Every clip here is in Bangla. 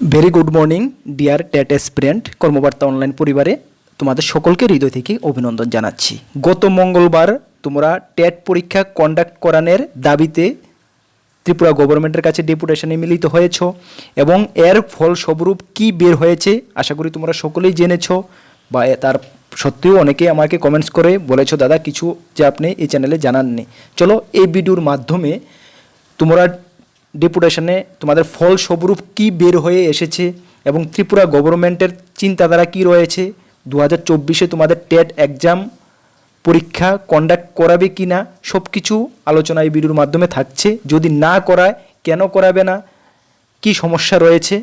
Very good morning dear TET aspirant Karmabarta online পরিবারে, তোমাদের সকলকে হৃদয় থেকে অভিনন্দন জানাচ্ছি। গত মঙ্গলবার তোমরা টেট পরীক্ষা কন্ডাক্ট করানোর দাবিতে ত্রিপুরা গভর্নমেন্টের কাছে ডেপুটেশনে মিলিত হয়েছ এবং এর ফলস্বরূপ কি বের হয়েছে, আশা করি তোমরা সকলেই জেনেছ বা তার সত্ত্বেও অনেকে আমাকে কমেন্টস করে বলেছ, দাদা, কিছু যে আপনি এই চ্যানেলে জানাননি। চলো এই ভিডিওর মাধ্যমে তোমরা ডেপুটেশনে তোমাদের ফল ফলস্বরূপ কি বের হয়ে এসেছে এবং ত্রিপুরা গভর্নমেন্টের চিন্তাধারা কি রয়েছে? দু হাজার চব্বিশে তোমাদের টেট এক্সাম পরীক্ষা কন্ডাক্ট করাবে কি না? সব কিছু আলোচনা এই ভিডিওর মাধ্যমে থাকছে। যদি না করায়, কেন করাবে না? কি সমস্যা রয়েছে?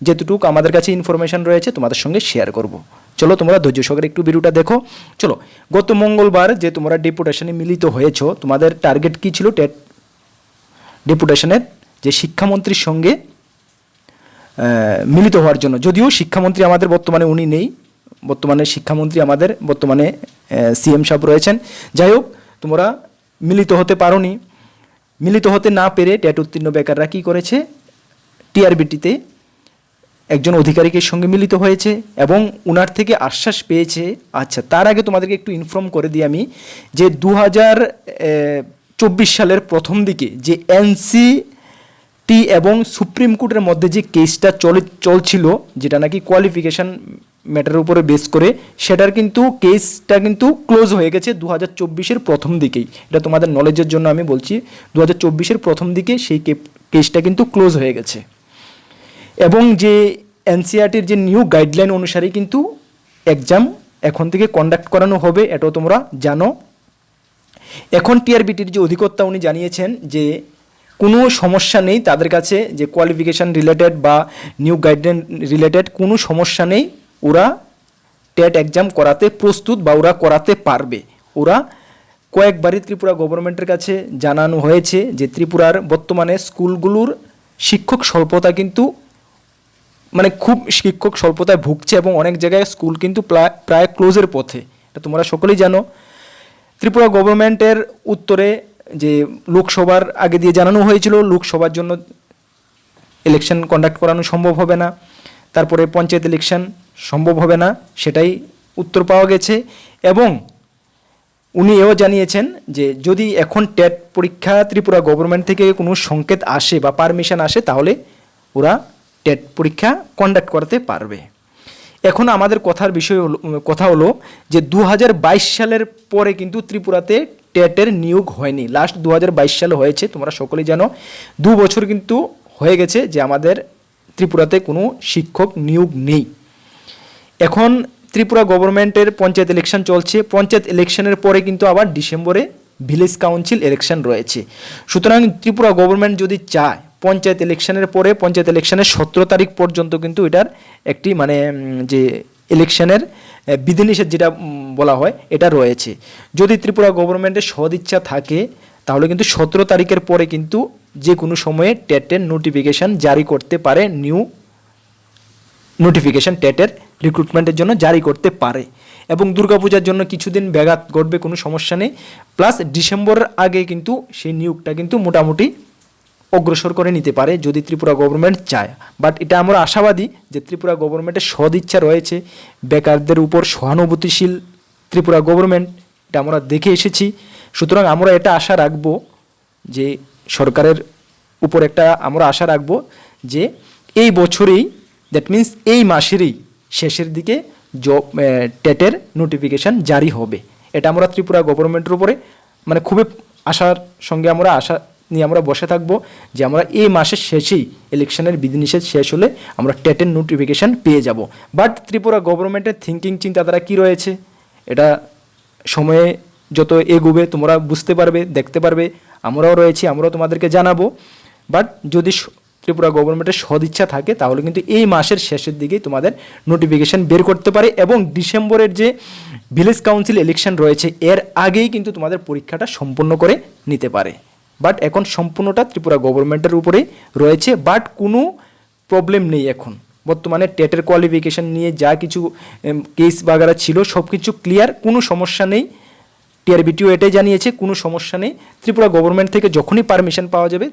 যেটুকু আমাদের কাছে ইনফরমেশন রয়েছে, তোমাদের সঙ্গে শেয়ার করব। চলো তোমরা ধৈর্য সহকারে একটু ভিডিওটা দেখো। চলো, গত মঙ্গলবার যে তোমরা ডেপুটেশনে মিলিত হয়েছো, তোমাদের টার্গেট কি ছিল টেট? ডেপুটেশনের যে শিক্ষামন্ত্রীর সঙ্গে মিলিত হওয়ার জন্য। যদিও শিক্ষামন্ত্রী আমাদের বর্তমানে উনি নেই, বর্তমানে শিক্ষামন্ত্রী আমাদের বর্তমানে সিএম সাহেব রয়েছেন। যাই হোক, তোমরা মিলিত হতে পারোনি। মিলিত হতে না পেরে ট্যাট উত্তীর্ণ বেকাররা কী করেছে? টিআরবিটিতে একজন অধিকারিকের সঙ্গে মিলিত হয়েছে এবং উনার থেকে আশ্বাস পেয়েছে। আচ্ছা তার আগে তোমাদেরকে একটু ইনফর্ম করে দিই আমি যে দু চব্বিশ সালের প্রথম দিকে যে এনসি টি এবং সুপ্রিম কোর্টের মধ্যে যে কেসটা চলে, চলছিল, যেটা নাকি কোয়ালিফিকেশন ম্যাটারের উপরে বেস করে, সেটার কিন্তু কেসটা কিন্তু ক্লোজ হয়ে গেছে দু হাজার চব্বিশের প্রথম দিকেই। এটা তোমাদের নলেজের জন্য আমি বলছি দু হাজার চব্বিশের প্রথম দিকে সেই কেসটা কিন্তু ক্লোজ হয়ে গেছে। এবং যে এনসিআরটির যে নিউ গাইডলাইন অনুসারে কিন্তু এক্সাম এখন থেকে কন্ডাক্ট করানো হবে, এটাও তোমরা জানো। এখন টিআরবিটির যে অধিকর্তা উনি জানিয়েছেন যে কোনো সমস্যা নেই তাদের কাছে যে কোয়ালিফিকেশান রিলেটেড বা নিউ গাইডলাইন রিলেটেড কোনো সমস্যা নেই। ওরা টেট এক্সাম করাতে প্রস্তুত বা ওরা করাতে পারবে। ওরা কয়েকবারই ত্রিপুরা গভর্নমেন্টের কাছে জানানো হয়েছে যে ত্রিপুরার বর্তমানে স্কুলগুলোর শিক্ষক স্বল্পতা কিন্তু মানে খুব শিক্ষক স্বল্পতায় ভুগছে এবং অনেক জায়গায় স্কুল কিন্তু প্রায় ক্লোজের পথে। এটা তোমরা সকলেই জানো। ত্রিপুরা গভর্নমেন্টের উত্তরে যে লোকসভার আগে দিয়ে জানানো হয়েছিল, লোকসভার জন্য ইলেকশন কন্ডাক্ট করানো সম্ভব হবে না। তারপরে পঞ্চায়েত ইলেকশন সম্ভব হবে না, সেটাই উত্তর পাওয়া গেছে। এবং উনি এও জানিয়েছেন যে যদি এখন টেট পরীক্ষা ত্রিপুরা গভর্নমেন্ট থেকে কোনো সংকেত আসে বা পারমিশন আসে, তাহলে ওরা টেট পরীক্ষা কন্ডাক্ট করতে পারবে। এখন আমাদের কথার বিষয় হলো, কথা হলো যে দু হাজার বাইশ সালের পরে কিন্তু ত্রিপুরাতে টেটের নিয়োগ হয়নি। লাস্ট দু সালে হয়েছে। তোমরা সকলেই জানো, দু বছর কিন্তু হয়ে গেছে যে আমাদের ত্রিপুরাতে কোনো শিক্ষক নিয়োগ নেই। এখন ত্রিপুরা গভর্নমেন্টের পঞ্চায়েত ইলেকশন চলছে। পঞ্চায়েত ইলেকশনের পরে কিন্তু আবার ডিসেম্বরে ভিলেজ কাউন্সিল ইলেকশন রয়েছে। সুতরাং ত্রিপুরা গভর্নমেন্ট যদি চায়, পঞ্চায়েত ইলেকশনের পরে, পঞ্চায়েত ইলেকশনের সতেরো তারিখ পর্যন্ত কিন্তু এটার একটি মানে যে ইলেকশনের বিধিনিষেধ যেটা বলা হয়, এটা রয়েছে। যদি ত্রিপুরা গভর্নমেন্টের সদিচ্ছা থাকে, তাহলে কিন্তু সতেরো তারিখের পরে কিন্তু যে কোনো সময়ে টেটের নোটিফিকেশান জারি করতে পারে নিউ নোটিফিকেশন টেটের রিক্রুটমেন্টের জন্য জারি করতে পারে। এবং দুর্গাপূজার জন্য কিছুদিন ব্যাঘাত ঘটবে, কোনো সমস্যা নেই। প্লাস ডিসেম্বরের আগে কিন্তু সেই নিয়োগটা কিন্তু মোটামুটি অগ্রসর করে নিতে পারে যদি ত্রিপুরা গভর্নমেন্ট চায়। বাট এটা আমরা আশাবাদী যে ত্রিপুরা গভর্নমেন্টের সদিচ্ছা রয়েছে, বেকারদের উপর সহানুভূতিশীল ত্রিপুরা গভর্নমেন্ট এটা আমরা দেখে এসেছি। সুতরাং আমরা এটা আশা রাখব যে সরকারের উপর একটা আমরা আশা রাখব যে এই বছরেই দ্যাট মিন্স এই মাসেরই শেষের দিকে জব টেটের নোটিফিকেশান জারি হবে। এটা আমরা ত্রিপুরা গভর্নমেন্টের উপরে মানে খুবই আশার সঙ্গে আমরা আশা নিয়ে আমরা বসে থাকব যে আমরা এই মাসের শেষেই ইলেকশনের বিধিনিষেধ শেষ হলে আমরা টেটের নোটিফিকেশান পেয়ে যাব। বাট ত্রিপুরা গভর্নমেন্টের থিঙ্কিং চিন্তাধারা কী রয়েছে? এটা সময়ে যত এগোবে তোমরা বুঝতে পারবে, দেখতে পারবে। আমরাও রয়েছি, আমরাও তোমাদেরকে জানাব। বাট যদি ত্রিপুরা গভর্নমেন্টের সদিচ্ছা থাকে, তাহলে কিন্তু এই মাসের শেষের দিকেই তোমাদের নোটিফিকেশন বের করতে পারে এবং ডিসেম্বরের যে ভিলেজ কাউন্সিল ইলেকশন রয়েছে, এর আগেই কিন্তু তোমাদের পরীক্ষাটা সম্পূর্ণ করে নিতে পারে। বাট এখন সম্পূর্ণটা ত্রিপুরা গভর্নমেন্টের উপরেই রয়েছে বাট কোনো প্রবলেম নেই এখন। বর্তমানে টেটের কোয়ালিফিকেশন নিয়ে যা কিছু কেস বাগারা ছিল সব কিছু ক্লিয়ার কোনো সমস্যা নেই। টিআরবিটিও এটাই জানিয়েছে, কোনো সমস্যা নেই। ত্রিপুরা গভর্নমেন্ট থেকে যখনই পারমিশন পাওয়া যাবে,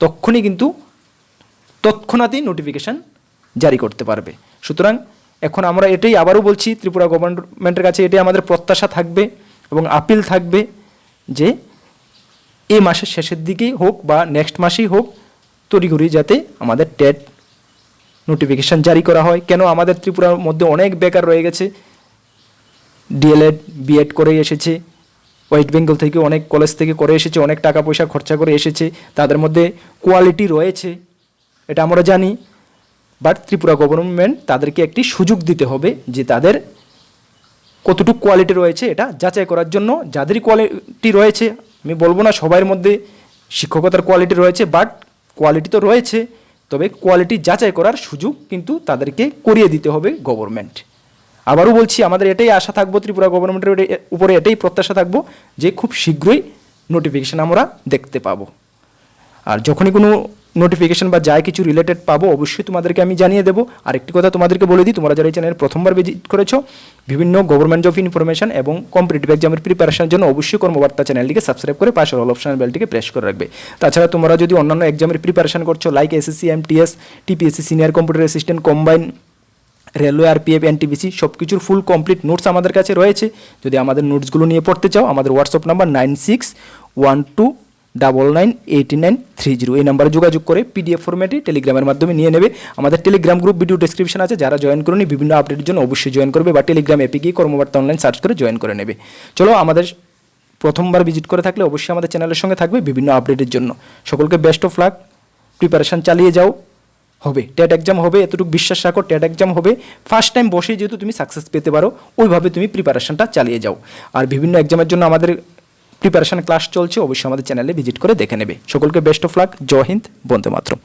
তখনই কিন্তু তৎক্ষণাৎই নোটিফিকেশান জারি করতে পারবে। সুতরাং এখন আমরা এটাই আবারও বলছি, ত্রিপুরা গভর্নমেন্টের কাছে এটাই আমাদের প্রত্যাশা থাকবে এবং আপিল থাকবে যে এই মাসের শেষের দিকেই হোক বা নেক্সট মাসেই হোক, তড়িঘড়ি যাতে আমাদের টেট নোটিফিকেশান জারি করা হয়। কেন আমাদের ত্রিপুরার মধ্যে অনেক বেকার রয়ে গেছে। ডিএলএড বিএড করে এসেছে। ওয়েস্ট বেঙ্গল থেকে অনেক কলেজ থেকে করে এসেছে, অনেক টাকা পয়সা খরচা করে এসেছে। তাদের মধ্যে কোয়ালিটি রয়েছে, এটা আমরা জানি। বাট ত্রিপুরা গভর্নমেন্ট তাদেরকে একটি সুযোগ দিতে হবে যে তাদের কতটুকু কোয়ালিটি রয়েছে এটা যাচাই করার জন্য। যাদেরই কোয়ালিটি রয়েছে আমি বলব না সবার মধ্যে শিক্ষকতার কোয়ালিটি রয়েছে বাট কোয়ালিটি তো রয়েছে, তবে কোয়ালিটি যাচাই করার সুযোগ কিন্তু তাদেরকে করিয়ে দিতে হবে গভর্নমেন্ট আবারও বলছি, আমাদের এটাই আশা থাকব, ত্রিপুরা গভর্নমেন্টের উপরে এটাই প্রত্যাশা থাকব যে খুব শীঘ্রই নোটিফিকেশান আমরা দেখতে পাবো। আর যখনই কোনো নোটিফিকেশন বা যাই কিছু রিলেটেড পাবো, অবশ্যই তোমাদেরকে আমি জানিয়ে দেবো। আর একটি কথা তোমাদেরকে বলে দিই, তোমরা যারা এই চ্যানেল প্রথমবার ভিজিট করেছ, বিভিন্ন গভর্নমেন্ট জব ইনফরমেশন এবং কম্পিটিটিভ এক্সামের প্রিপারেশনের জন্য অবশ্যই কর্মবার্তা চ্যানেলটিকে সাবস্ক্রাইব করে পাশের অল অপশন বেলটিকে প্রেস করে রাখবে। তাছাড়া তোমরা যদি অন্যান্য এক্সামের প্রিপারেশন করছ like SSC MTS TPSC senior computer assistant combine railway আর আরপিএফ এনটিবিসি সব কিছুর ফুল কমপ্লিট নোটস আমাদের কাছে রয়েছে। যদি আমাদের নোটসগুলো নিয়ে পড়তে চাও, আমাদের WhatsApp number nine six one two double nine eighty nine three zero এই নাম্বারে যোগাযোগ করে পিডিএফ ফরম্যাটে টেলিগ্রামের মাধ্যমে নিয়ে নেবে। আমাদের টেলিগ্রাম গ্রুপ ভিডিও ডেসক্রিপশন আছে। যারা জয়েন করেনি, বিভিন্ন আপডেটের জন্য অবশ্যই জয়েন করবে বা টেলিগ্রাম অ্যাপে গিয়ে কর্মবার্তা অনলাইন সার্চ করে জয়েন করে নেবে। চলো, আমাদের প্রথমবার ভিজিট করে থাকলে অবশ্যই আমাদের চ্যানেলের সঙ্গে থাকবে বিভিন্ন আপডেটের জন্য। সকলকে বেস্ট অফ লাক প্রিপারেশন চালিয়ে যাও। হবে। টেট এক্সাম হবে, এতটুকু বিশ্বাস রাখো টেট এক্সাম হবে। ফার্স্ট টাইম বসে যেহেতু তুমি সাকসেস পেতে পারো, ওইভাবে তুমি প্রিপারেশনটা চালিয়ে যাও। আর বিভিন্ন এক্সামের জন্য আমাদের প্রিপারেশন ক্লাস চলছে, অবশ্যই আমাদের চ্যানেলে ভিজিট করে দেখে নেবে। সকলকে বেস্ট অফ লাক জয় হিন্দ, বন্দে মাতরম।